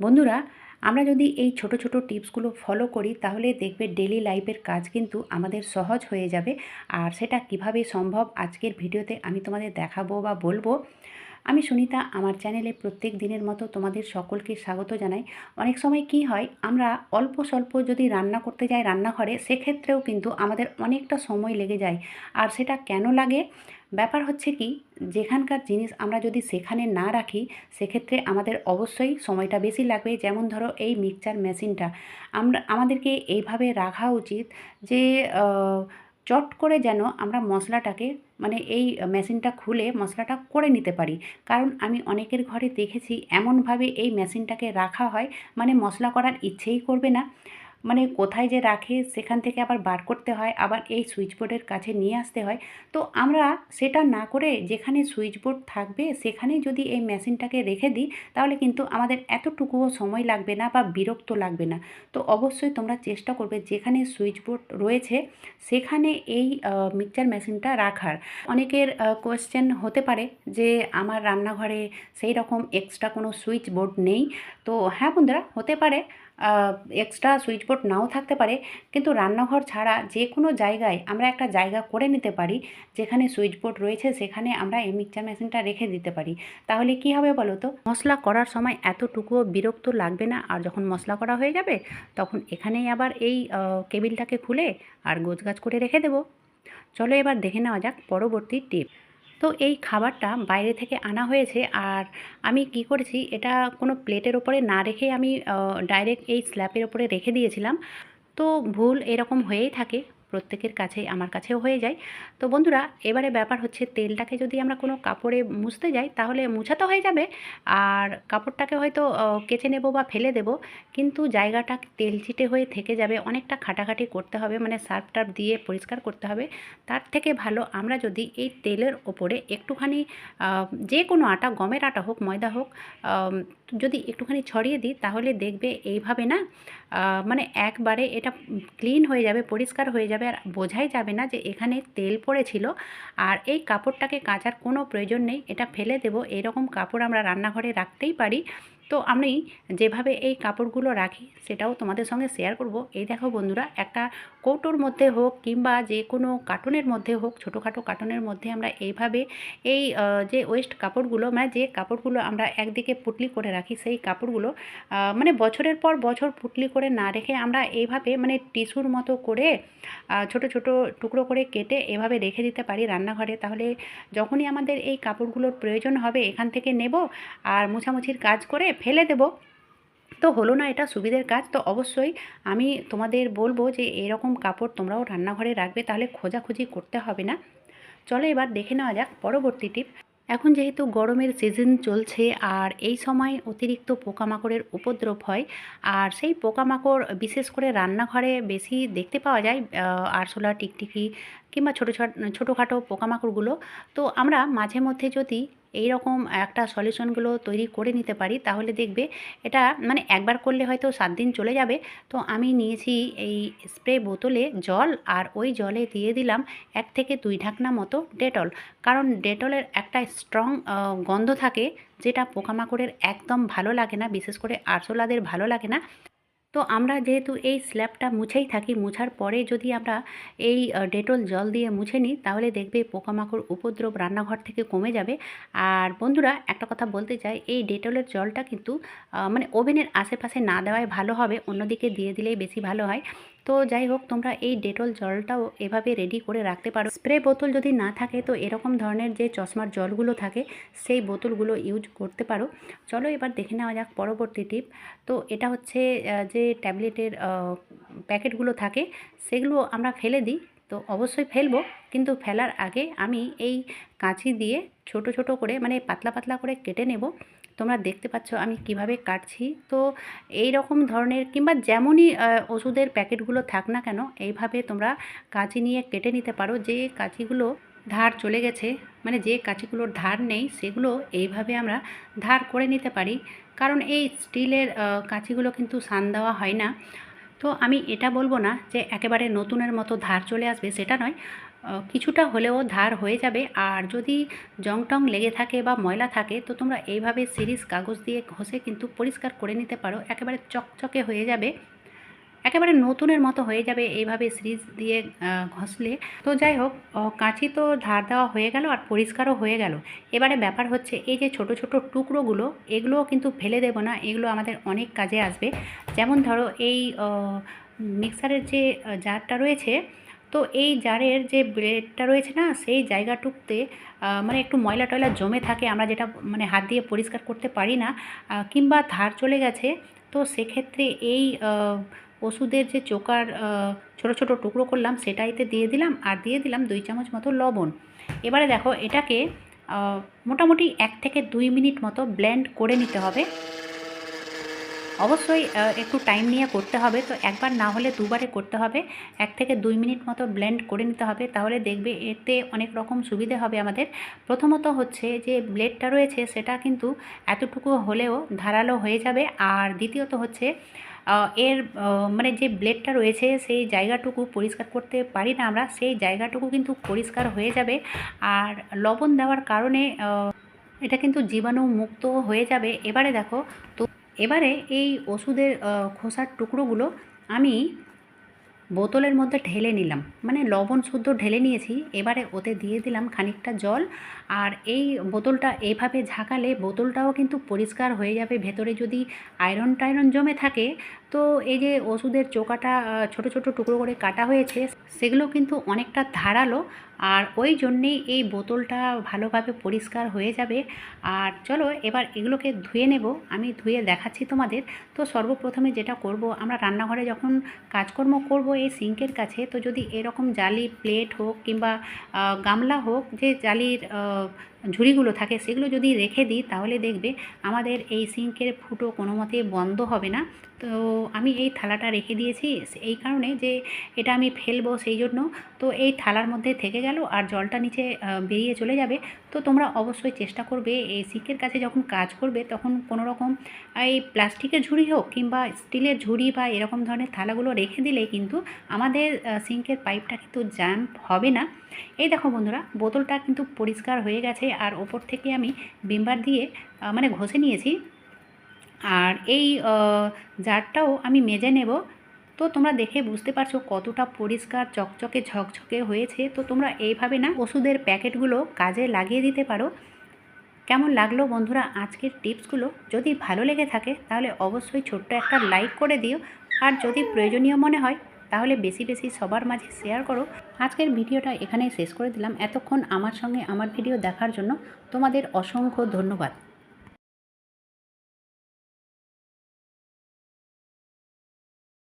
বন্ধুরা, আমরা যদি এই ছোট ছোট টিপসগুলো ফলো করি, তাহলে দেখবে ডেলি লাইফের কাজ কিন্তু আমাদের সহজ হয়ে যাবে। আর সেটা কীভাবে সম্ভব আজকের ভিডিওতে আমি তোমাদের দেখাবো বা বলব। আমি সুনিতা, আমার চ্যানেলে প্রত্যেক দিনের মতো তোমাদের সকলকে স্বাগত জানাই। অনেক সময় কি হয়, আমরা অল্প স্বল্প যদি রান্না করতে যাই রান্নাঘরে, সেক্ষেত্রেও কিন্তু আমাদের অনেকটা সময় লেগে যায়। আর সেটা কেন লাগে? ব্যাপার হচ্ছে কি, যেখানকার জিনিস আমরা যদি সেখানে না রাখি, সেক্ষেত্রে আমাদের অবশ্যই সময়টা বেশি লাগবে। যেমন ধরো এই মিক্সচার মেশিনটা। আমরা, আমাদেরকে এইভাবে রাখা উচিত যে চট করে যেন আমরা মশলাটাকে মানে এই মেশিনটা খুলে মশলাটা করে নিতে পারি। কারণ আমি অনেকের ঘরে দেখেছি, এমনভাবে এই মেশিনটাকে রাখা হয় মানে মশলা করার ইচ্ছেই করবে না। মানে কোথায় যে রাখে, সেখান থেকে আবার বার করতে হয়, আবার এই সুইচ বোর্ডের কাছে নিয়ে আসতে হয়। তো আমরা সেটা না করে যেখানে সুইচ বোর্ড থাকবে, সেখানেই যদি এই মেশিনটাকে রেখে দিই, তাহলে কিন্তু আমাদের এতটুকুও সময় লাগবে না বা বিরক্ত লাগবে না। তো অবশ্যই তোমরা চেষ্টা করবে যেখানে সুইচ বোর্ড রয়েছে, সেখানে এই মিক্সচার মেশিনটা রাখার। অনেকের কোয়েশ্চেন হতে পারে যে আমার রান্নাঘরে সেই রকম এক্সট্রা কোনো সুইচ বোর্ড নেই। তো হ্যাঁ বন্ধুরা, হতে পারে এক্সট্রা সুইচ বোর্ড নাও থাকতে পারে, কিন্তু রান্নাঘর ছাড়া যে কোনো জায়গায় আমরা একটা জায়গা করে নিতে পারি, যেখানে সুইচ বোর্ড রয়েছে, সেখানে আমরা এই মিক্সচার মেশিনটা রেখে দিতে পারি। তাহলে কি হবে বলো তো? মশলা করার সময় এতটুকুও বিরক্ত লাগবে না, আর যখন মশলা করা হয়ে যাবে, তখন এখানেই আবার এই কেবিলটাকে খুলে আর গোছগাছ করে রেখে দেবো। চলো এবার দেখে নেওয়া যাক পরবর্তী টিপ। তো এই খাবারটা বাইরে থেকে আনা হয়েছে আর আমি কি করেছি, এটা কোনো প্লেটের ওপরে না রেখে আমি ডাইরেক্ট এই স্ল্যাপের ওপরে রেখে দিয়েছিলাম। তো ভুল এরকম হয়েই থাকে। প্রত্যেকের কাছেই, আমার কাছেও হয়ে যায়। তো বন্ধুরা, এবারে ব্যাপার হচ্ছে তেলটাকে যদি আমরা কোনো কাপড়ে মুছতে যাই, তাহলে মুছা তো হয়ে যাবে। আর কাপড়টাকে হয়তো কেচে নেব বা ফেলে দেব। কিন্তু জায়গাটা তেল চিটে হয়ে থেকে যাবে, অনেকটা খাটাখাটি করতে হবে মানে সার্ফ টার্ফ দিয়ে পরিষ্কার করতে হবে। তার থেকে ভালো আমরা যদি এই তেলের ওপরে একটুখানি যে কোনো আটা, গমের আটা হোক, ময়দা হোক যদি একটুখানি ছড়িয়ে দিই, তাহলে দেখবে এইভাবে না মানে একবারে এটা ক্লিন হয়ে যাবে, পরিষ্কার হয়ে যাবে আর বোঝাই যাবে না যে এখানে তেল পড়েছিল আর এই কাপড়টাকে কাঁচার কোনো প্রয়োজন নেই। এটা ফেলে দেব, এরকম কাপড় আমরা রান্নাঘরে রাখতেই পারি। তো আমি যেভাবে এই কাপড়গুলো রাখি সেটাও তোমাদের সঙ্গে শেয়ার করব। এই দেখো বন্ধুরা, একটা কৌটোর মধ্যে হোক কিংবা যে কোনো কার্টুনের মধ্যে হোক, ছোটোখাটো কার্টুনের মধ্যে আমরা এইভাবে এই যে ওয়েস্ট কাপড়গুলো মানে যে কাপড়গুলো আমরা একদিকে পুটলি করে রাখি, সেই কাপড়গুলো মানে বছরের পর বছর পুটলি করে না রেখে আমরা এইভাবে মানে টিস্যুর মতো করে ছোট ছোট টুকরো করে কেটে এভাবে রেখে দিতে পারি রান্নাঘরে। তাহলে যখনই আমাদের এই কাপড়গুলোর প্রয়োজন হবে, এখান থেকে নেব আর মোছামুছির কাজ করে ফেলে দেব। তো হলো না এটা সুবিধের কাজ। তো অবশ্যই আমি তোমাদের বলব যে এরকম কাপড় তোমরাও রান্নাঘরে রাখবে, তাহলে খোঁজাখুঁজি করতে হবে না। চলো এবার দেখে নেওয়া যাক পরবর্তী টিপ। এখন যেহেতু গরমের সিজন চলছে আর এই সময় অতিরিক্ত পোকামাকড়ের উপদ্রব হয়, আর সেই পোকামাকড় বিশেষ করে রান্নাঘরে বেশি দেখতে পাওয়া যায় আরশোলা, টিকটিকি কিংবা ছোটো ছোট, ছোটোখাটো পোকামাকড়গুলো। তো আমরা মাঝে মধ্যে যদি এই রকম একটা সলিউশনগুলো তৈরি করে নিতে পারি, তাহলে দেখবে এটা মানে একবার করলে হয়তো সাত দিন চলে যাবে। তো আমি নিয়েছি এই স্প্রে বোতলে জল আর ওই জলে দিয়ে দিলাম এক থেকে দুই ঢাকনা মতো ডেটল কারণ ডেটলের একটা স্ট্রং গন্ধ থাকে যেটা পোকামাকড়ের একদম ভালো লাগে না, বিশেষ করে আরশোলাদের ভালো লাগে না। তো আমরা যেহেতু এই স্ল্যাবটা মুছেই থাকি, মুছার পরে যদি আমরা এই ডেটল জল দিয়ে মুছে নিই, তাহলে দেখবে পোকামাকড় উপদ্রব রান্নাঘর থেকে কমে যাবে। আর বন্ধুরা, একটা কথা বলতে চাই, এই ডেটলের জলটা কিন্তু মানে ওভেনের আশেপাশে না দেওয়াই ভালো হবে, অন্যদিকে দিয়ে দিলেই বেশি ভালো হয়। তো যাই হোক, তোমরা এই ডেটল জলটাও এভাবে রেডি করে রাখতে পারো। স্প্রে বোতল যদি না থাকে, তো এরকম ধরনের যে চশমার জলগুলো থাকে, সেই বোতলগুলো ইউজ করতে পারো। চলো এবার দেখে নেওয়া যাক পরবর্তী টিপ। তো এটা হচ্ছে যে ট্যাবলেটের প্যাকেটগুলো থাকে, সেগুলো আমরা ফেলে দিই। তো অবশ্যই ফেলব, কিন্তু ফেলার আগে আমি এই কাঁচি দিয়ে ছোট ছোট করে মানে পাতলা পাতলা করে কেটে নেব। তোমরা দেখতে পাচ্ছ আমি কীভাবে কাটছি। তো এই রকম ধরনের কিংবা যেমনই ওষুধের প্যাকেটগুলো থাক না কেন, এইভাবে তোমরা কাঁচি নিয়ে কেটে নিতে পারো। যে কাঁচিগুলো ধার চলে গেছে মানে যে কাঁচিগুলোর ধার নেই, সেগুলো এইভাবে আমরা ধার করে নিতে পারি। কারণ এই স্টিলের কাঁচিগুলো কিন্তু সান দেওয়া হয় না। তো আমি এটা বলব না যে একেবারে নতুনের মতো ধার চলে আসবে, সেটা নয়। কিছুটা হলেও ধার হয়ে যাবে। আর যদি জং টং লেগে থাকে বা ময়লা থাকে, তো তোমরা এইভাবে সিরিজ কাগজ দিয়ে ঘষে কিন্তু পরিষ্কার করে নিতে পারো। একেবারে চকচকে হয়ে যাবে। একেবারে নতুনের মতো হয়ে যাবে এইভাবে সিরিজ দিয়ে ঘষলে। তো যাই হোক কাঁচি তো ধার দেওয়া হয়ে গেল আর পরিষ্কারও হয়ে গেল। এবারে ব্যাপার হচ্ছে এই যে ছোট ছোট টুকরোগুলো, এগুলোও কিন্তু ফেলে দেবো না, এগুলো আমাদের অনেক কাজে আসবে। যেমন ধরো এই মিক্সারের যে জারটা রয়েছে, তো এই জারের যে ব্লেডটা রয়েছে না, সেই জায়গাটুকুতে মানে একটু ময়লা টয়লা জমে থাকে, আমরা যেটা মানে হাত দিয়ে পরিষ্কার করতে পারি না কিংবা ধার চলে গেছে, তো সেক্ষেত্রে এই ওষুধের যে চোকার ছোট ছোট টুকরো করলাম, সেটাইতে দিয়ে দিলাম আর দিয়ে দিলাম দুই চামচ মতো লবণ। এবারে দেখো, এটাকে মোটামুটি এক থেকে দুই মিনিট মতো ব্লেন্ড করে নিতে হবে। অবশ্যই একটু টাইম নিয়ে করতে হবে, তো একবার না হলে দুবারে করতে হবে। এক থেকে দুই মিনিট মতো ব্লেন্ড করে নিতে হবে, তাহলে দেখবে এতে অনেক রকম সুবিধে হবে আমাদের। প্রথমত হচ্ছে যে ব্লেডটা রয়েছে, সেটা কিন্তু এতটুকু হলেও ধারালো হয়ে যাবে। আর দ্বিতীয়ত হচ্ছে এর মানে যে ব্লেডটা রয়েছে, সেই জায়গাটুকু পরিষ্কার করতে পারি না আমরা, সেই জায়গাটুকু কিন্তু পরিষ্কার হয়ে যাবে। আর লবণ দেওয়ার কারণে এটা কিন্তু জীবাণু মুক্ত হয়ে যাবে। এবারে দেখো, তো এবারে এই ওষুধের খোসার টুকরোগুলো আমি বোতলের মধ্যে ঢেলে নিলাম। মানে লবণ শুদ্ধ ঢেলে নিয়েছি। এবারে ওতে দিয়ে দিলাম খানিকটা জল। আর এই বোতলটা এভাবে ঝাঁকালে বোতলটাও কিন্তু পরিষ্কার হয়ে যাবে। ভেতরে যদি আয়রন টায়রন জমে থাকে তো এই যে ওষুধের চোকাটা ছোট ছোট টুকরো করে কাটা হয়েছে, সেগুলো কিন্তু অনেকটা ধারালো আর ওই জন্যেই এই বোতলটা ভালোভাবে পরিষ্কার হয়ে যাবে। আর চলো এবার এগুলোকে ধুয়ে নেব, আমি ধুয়ে দেখাচ্ছি তোমাদের। তো সর্বপ্রথমে যেটা করব, আমরা রান্নাঘরে যখন কাজকর্ম করব এই সিঙ্কের কাছে, তো যদি এরকম জালি প্লেট হোক কিংবা গামলা হোক, যে জালির ঝুড়িগুলো থাকে, সেগুলো যদি রেখে দিই, তাহলে দেখবে আমাদের এই সিঙ্কের ফুটো কোনো মতে বন্ধ হবে না। তো আমি এই থালাটা রেখে দিয়েছি, এই কারণে যে এটা আমি ফেলব সেই জন্য। তো এই থালার মধ্যে থেকে গেল আর জলটা নিচে বেরিয়ে চলে যাবে। তো তোমরা অবশ্যই চেষ্টা করবে এই সিঙ্কের কাছে যখন কাজ করবে তখন কোনো রকম এই প্লাস্টিকের ঝুড়ি হোক কিংবা স্টিলের ঝুড়ি বা এরকম ধরনের থালাগুলো রেখে দিলে কিন্তু আমাদের সিঙ্কের পাইপটা কিন্তু জ্যাম হবে না। এই দেখো বন্ধুরা, বোতলটা কিন্তু পরিষ্কার হয়ে গেছে আর ওপর থেকে আমি বিমবার দিয়ে মানে ঘষে নিয়েছি। আর এই জারটাও আমি মেজে নেব। তো তোমরা দেখে বুঝতে পারছ কতটা পরিষ্কার, চকচকে, ঝকঝকে হয়েছে। তো তোমরা এইভাবে না ওষুধের প্যাকেটগুলো কাজে লাগিয়ে দিতে পারো। কেমন লাগল বন্ধুরা আজকের টিপসগুলো? যদি ভালো লেগে থাকে তাহলে অবশ্যই ছোট্ট একটা লাইক করে দিও। আর যদি প্রয়োজনীয় মনে হয় তাহলে বেশি বেশি সবার মাঝে শেয়ার করো। আজকের ভিডিওটা এখানেই শেষ করে দিলাম। এতক্ষণ আমার সঙ্গে আমার ভিডিও দেখার জন্য তোমাদের অসংখ্য ধন্যবাদ।